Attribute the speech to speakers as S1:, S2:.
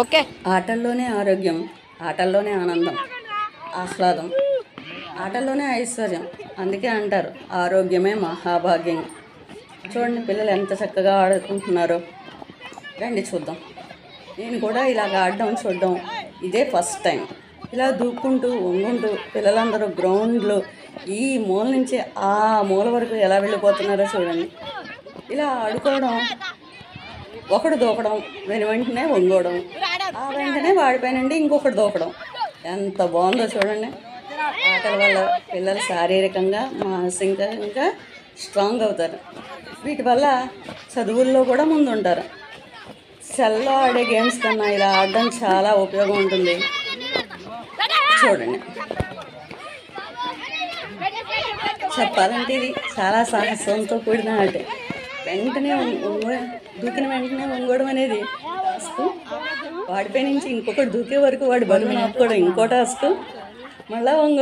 S1: Okay.
S2: ఆటల్లోనే ఆరోగ్యం ఆటల్లోనే ఆనందం ఆహ్లాదం ఆటల్లోనే ఐశ్వర్యం. అందుకే అంటారు ఆరోగ్యమే మహాభాగ్యం. చూడండి పిల్లలు ఎంత చక్కగా ఆడుకుంటున్నారో. రండి చూద్దాం. నేను కూడా ఇలాగ ఆడడం చూడడం ఇదే ఫస్ట్ టైం. ఇలా దూక్కుంటూ వంగుంటూ పిల్లలందరూ గ్రౌండ్లో ఈ మూల నుంచి ఆ మూల వరకు ఎలా వెళ్ళిపోతున్నారో చూడండి. ఇలా ఆడుకోవడం ఒకడు దూకడం వెను వెంటనే వంగోడం ఆ వెంటనే వాడిపోయినండి ఇంకొకటి దూకడం. ఎంత బాగుందో చూడండి. ఆటల వల్ల పిల్లలు శారీరకంగా మానసికంగా స్ట్రాంగ్ అవుతారు. వీటి వల్ల చదువుల్లో కూడా ముందుంటారు. సెల్లో ఆడే గేమ్స్ కన్నా ఇలా ఆడడం చాలా ఉపయోగం ఉంటుంది. చూడండి. చెప్పాలంటే ఇది చాలా సాహసంతో కూడిన ఆటే. వెంటనే దూకిన వెంటనే వంగడం అనేది టాస్క్ వాడిపై నుంచి ఇంకొకటి దూకే వరకు వాడి బరువు ఆపుకోవడం ఇంకో టాస్క్ మళ్ళా వంగ